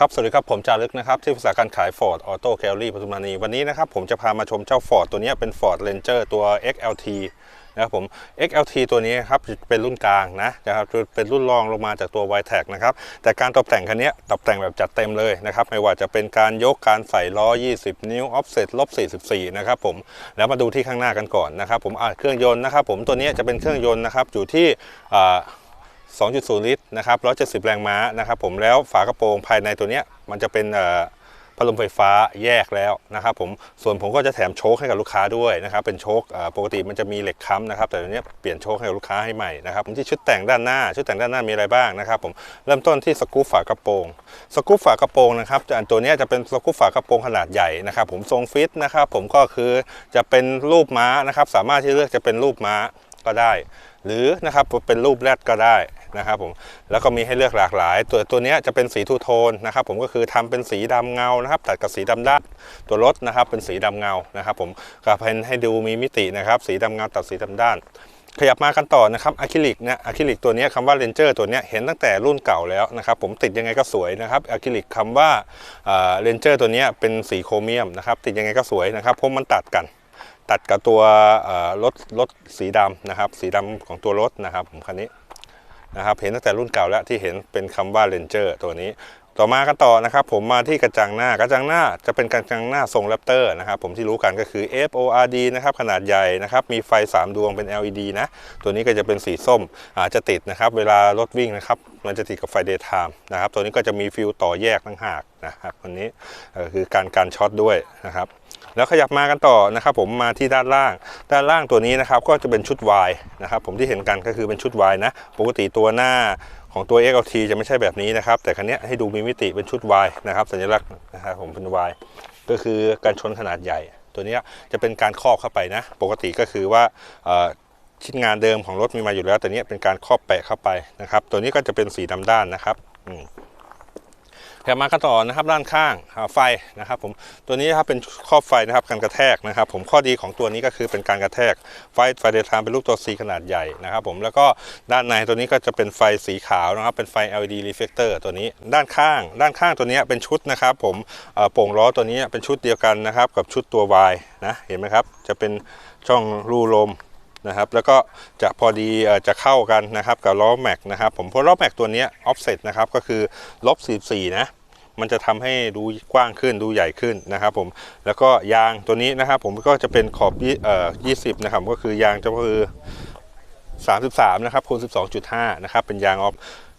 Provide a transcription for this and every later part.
ครับ สวัสดีครับ ผมจารึกนะครับ ที่ปรึกษาการขาย Ford Auto Gallery ปทุมธานี วันนี้นะครับ ผมจะพามาชมเจ้า Ford ตัวนี้เป็น Ford Ranger ตัว XLT นะครับผม XLT ตัวนี้ครับเป็นรุ่นกลางนะนะครับเป็นรุ่นรองลงมาจากตัว y t e c นะครับแต่การตกแต่งคันนี้ตกแต่งแบบจัดเต็มเลยนะครับไม่ว่าจะเป็นการยกการใส่ล้อ 20 นิ้ว offset ลบ 44 นะครับผมแล้วมาดูที่ข้างหน้ากันก่อนนะครับผมเครื่องยนต์นะครับผมตัวนี้จะเป็นเครื่องยนต์นะครับอยู่ที่ 2.0 ลิตรนะครับ170 แรงม้านะครับผมแล้วฝากระโปรงภายในตัวเนี้ยมันจะเป็นพัดลมไฟฟ้าแยกแล้วนะครับผมส่วนผมก็จะแถมโชคให้กับลูกค้าด้วยนะครับเป็นโชคปกติมันจะมีเหล็กค้ำนะครับแต่ตัวนี้เปลี่ยนโชคให้กับลูกค้าให้ใหม่นะครับผมที่ชุดแต่งด้านหน้า ชุดแต่งด้านหน้ามีอะไรบ้างนะครับผมเริ่มต้นที่สกู๊ปฝากระโปรงสกู๊ปฝากระโปรงนะครับตัวนี้จะเป็นสกู๊ปฝากระโปรงขนาดใหญ่นะครับผมทรงฟิตนะครับผมก็คือจะเป็นรูปม้านะครับสามารถที่เลือกจะเป็นรูปม้าก็ได้ หรือนะครับเป็นรูปแรดก็ได้นะครับผมแล้วก็มีให้เลือกหลากหลาย ตัวตัวนี้จะเป็นสีทูโทนนะครับผมก็คือทำเป็นสีดำเงานะครับตัดกับสีดำด้านตัวรถนะครับเป็นสีดำเงานะครับผมก็เป็นให้ดูมีมิตินะครับสีดำเงาตัดสีดำด้าน ขยับมากันต่อนะครับอะคริลิกเนี่ยอะคริลิกตัวนี้คำว่าเรนเจอร์ตัวนี้เห็นตั้งแต่รุ่นเก่าแล้วนะครับผมติดยังไงก็สวยนะครับอะคริลิกคำว่าเรนเจอร์ตัวนี้เป็นสีโครเมียมนะครับติดยังไงก็สวยนะครับเพราะมันตัดกัน ตัดกับตัวรถรถสีดำนะครับ สีดำของตัวรถนะครับผมคันนี้นะครับเห็นตั้งแต่รุ่นเก่าแล้วที่เห็นเป็นคำว่า Ranger ตัวนี้ต่อมากันต่อนะครับผมมาที่กระจังหน้ากระจังหน้าจะเป็นกระจังหน้าทรงแรปเตอร์นะครับผมที่รู้กันก็คือ FORD นะครับขนาดใหญ่นะครับมีไฟ 3 ดวงเป็น LED นะตัวนี้ก็จะเป็นสีส้มอาจจะติดนะครับเวลารถวิ่งนะครับมันจะติดกับไฟ daytime นะครับตัวนี้ก็จะมีฟิวต่อแยกต่างหากนะครับอันนี้คือการการช็อตด้วยนะครับ แล้วขยับมากันต่อนะครับผมมาที่ด้านล่าง ด้านล่างตัวนี้นะครับก็จะเป็นชุด Y นะครับผมที่เห็นกันก็คือเป็นชุด Y นะ ปกติตัวหน้าของตัว XLT จะไม่ใช่แบบนี้นะครับ แต่คันนี้ให้ดูมีมิติเป็นชุด Y นะครับสัญลักษณ์นะครับผมเป็น Y ก็คือการชนขนาดใหญ่ ตัวนี้จะเป็นการครอบเข้าไปนะ ปกติก็คือว่าชิ้นงานเดิมของรถมีมาอยู่แล้ว แต่เนี้ยเป็นการครอบแปะเข้าไปนะครับ ตัวนี้ก็จะเป็นสีดำด้านนะครับอืม แถมมากันต่อนะครับด้านข้างไฟนะครับผมตัวนี้ครับเป็นครอบไฟนะครับการกระแทกนะครับ ผมข้อดีของตัวนี้ก็คือเป็นการกระแทกไฟไฟเดย์ไทม์เป็นรูปตัว C ขนาดใหญ่นะครับผมแล้วก็ด้านในตัวนี้ก็จะเป็นไฟสีขาวนะครับเป็นไฟ LED reflector ตัวนี้ด้านข้าง ด้านข้างตัวนี้เป็นชุดนะครับ ผมโป่งล้อตัวนี้เป็นชุดเดียวกันนะครับกับชุดตัว Y นะเห็นไหมครับจะเป็นช่องรูลม นะครับ แล้วก็จะพอดีจะเข้ากันนะครับกับล้อแม็กนะครับ ผมเพราะล้อแม็กตัวนี้ออฟเซตนะครับก็คือลบ44นะมันจะทำให้ดูกว้างขึ้นดูใหญ่ขึ้นนะครับผมแล้วก็ยางตัวนี้นะครับ ผมก็จะเป็นขอบยี่เอ่อ20นะครับก็คือยางจะก็คือ 33นะครับคูณ12.5นะครับเป็นยางออฟ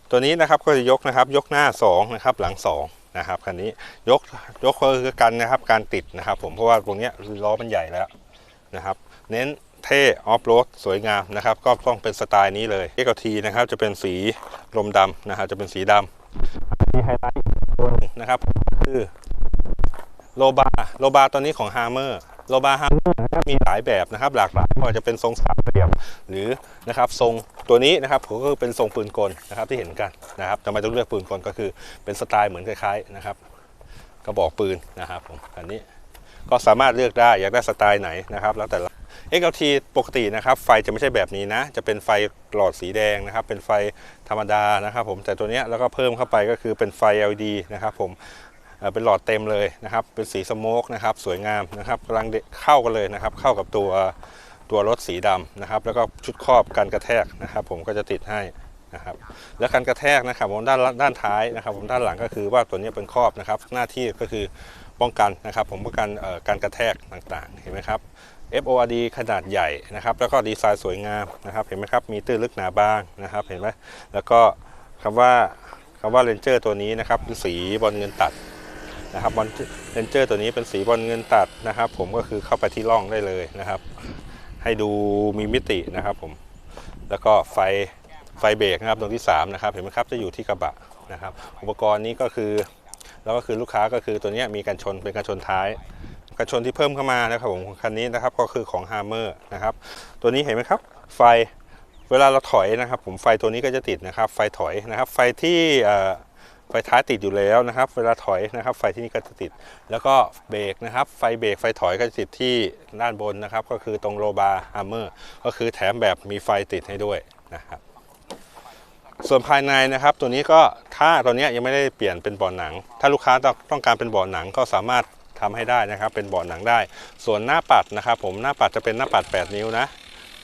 ตัวนี้นะครับก็จะยกนะครับยกหน้า2นะครับหลัง2นะครับคันนี้ยกยกคือกันนะครับการติดนะครับ ผมเพราะว่าตรงนี้ล้อมันใหญ่แล้วนะครับ เน้น เท่ออฟโรดสวยงามนะครับ ก็ต้องเป็นสไตล์นี้เลย XLT นะครับจะเป็นสีลมดำนะครับจะเป็นสีดำมีไฮไลท์ตัวหนึงนะครับ คือโลบาโลบาตัวนี้ของ Hammer โลบา Hammer นะครับมีหลายแบบนะครับ หลากหลายไม่ว่าจะเป็นทรงสามเหลี่ยมหรือนะครับทรงตัวนี้นะครับก็คือเป็นทรงปืนกลนะครับที่เห็นกันนะครับทำไมต้องเลือกปืนกลก็คือเป็นสไตล์เหมือนคล้ายๆนะครับกระบอกปืนนะครับผมอันนี้ก็สามารถเลือกได้อยากได้สไตล์ไหนนะครับ แล้วแต่ละ XLT ปกตินะครับไฟจะไม่ใช่แบบนี้นะ จะเป็นไฟหลอดสีแดงนะครับ เป็นไฟธรรมดานะครับผมแต่ตัวนี้แล้วก็เพิ่มเข้าไปก็คือเป็นไฟ LED นะครับผมเป็นหลอดเต็มเลยนะครับ เป็นสีสโมกนะครับ สวยงามนะครับกำลังเข้ากันเลยนะครับ เข้ากับตัวตัวรถสีดำนะครับ แล้วก็ชุดครอบกันกระแทกนะครับ ผมก็จะติดให้นะครับ แล้วการกระแทกนะครับผมด้านด้านท้ายนะครับ ผมด้านหลังก็คือว่าตัวนี้เป็นครอบนะครับ หน้าที่ก็คือป้องกันนะครับ ผมป้องกันการกระแทกต่างๆ เห็นไหมครับ FORD ขนาดใหญ่นะครับ แล้วก็ดีไซน์สวยงามนะครับ เห็นไหมครับ มีตื้นลึกหนาบางนะครับ เห็นไหมแล้วก็คำว่าคำว่าเรนเจอร์ตัวนี้นะครับเป็นสีบอลเงินตัดนะครับบอลเรนเจอร์ตัวนี้เป็นสีบอลเงินตัดนะครับ ผมก็คือเข้าไปที่ร่องได้เลยนะครับ ให้ดูมีมิตินะครับผม แล้วก็ไฟไฟเบรกนะครับตรงที่สามนะครับ เห็นไหมครับ จะอยู่ที่กระบะนะครับ อุปกรณ์นี้ก็คือ แล้วก็คือลูกค้าก็คือตัวนี้มีการชนเป็นการชนท้าย กันชนที่เพิ่มเข้ามานะครับผมคันนี้นะครับก็คือของ Hammer นะครับตัวนี้เห็นไหมครับ ไฟเวลาเราถอยนะครับ ผมไฟตัวนี้ก็จะติดนะครับ ไฟถอยนะครับ ไฟที่ไฟท้ายติดอยู่แล้วนะครับ เวลาถอยนะครับ ไฟที่นี่ก็จะติด แล้วก็เบรกนะครับ ไฟเบรกไฟถอยก็จะติดที่ด้านบนนะครับ ก็คือตรงโลบาร์ฮัมเมอร์ก็คือแถมแบบมีไฟติดให้ด้วยนะครับ ส่วนภายในนะครับ ตัวนี้ก็ถ้าตัวนี้ยังไม่ได้เปลี่ยนเป็นเบาะหนัง ถ้าลูกค้าต้องต้องการเป็นเบาะหนังก็สามารถ ทำให้ได้นะครับ เป็นเบาะหนังได้ ส่วนหน้าปัดนะครับผมหน้าปัดจะเป็นหน้าปัด 8 นิ้วนะ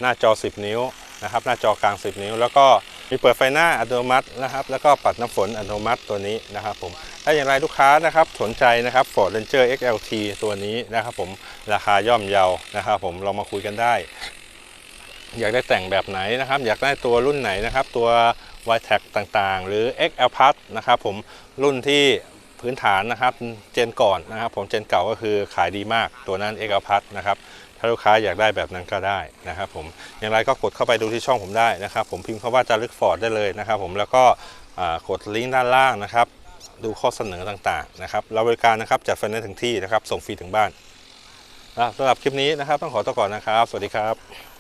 หน้าจอ 10 นิ้วนะครับ หน้าจอกลาง 10 นิ้ว แล้วก็มีเปิดไฟหน้าอัตโนมัตินะครับ แล้วก็ปัดน้ำฝนอัตโนมัติตัวนี้นะครับผม ถ้าอย่างไรลูกค้านะครับสนใจนะครับ Ford Ranger XLT ตัวนี้นะครับผมราคาย่อมเยานะครับผมเรามาคุยกันได้ อยากได้แต่งแบบไหนนะครับ อยากได้ตัวรุ่นไหนนะครับ ตัว y t e c ต่างๆ หรือ XL Plus นะครับผมรุ่นที่ พื้นฐานนะครับเจนก่อนนะครับ ผมเจนเก่าก็คือขายดีมากตัวนั้น XL Plus นะครับถ้าลูกค้าอยากได้แบบนั้นก็ได้นะครับผมอย่างไรก็กดเข้าไปดูที่ช่องผมได้นะครับ ผมพิมพ์คำว่าจารึกฟอร์ดได้เลยนะครับ ผมแล้วก็กดลิงก์ด้านล่างนะครับ ดูข้อเสนอต่างๆนะครับเราบริการนะครับจัดไฟแนนซ์ถึงที่นะครับ ส่งฟรีถึงบ้านสำหรับคลิปนี้นะครับ ต้องขอตัวก่อนนะครับ สวัสดีครับ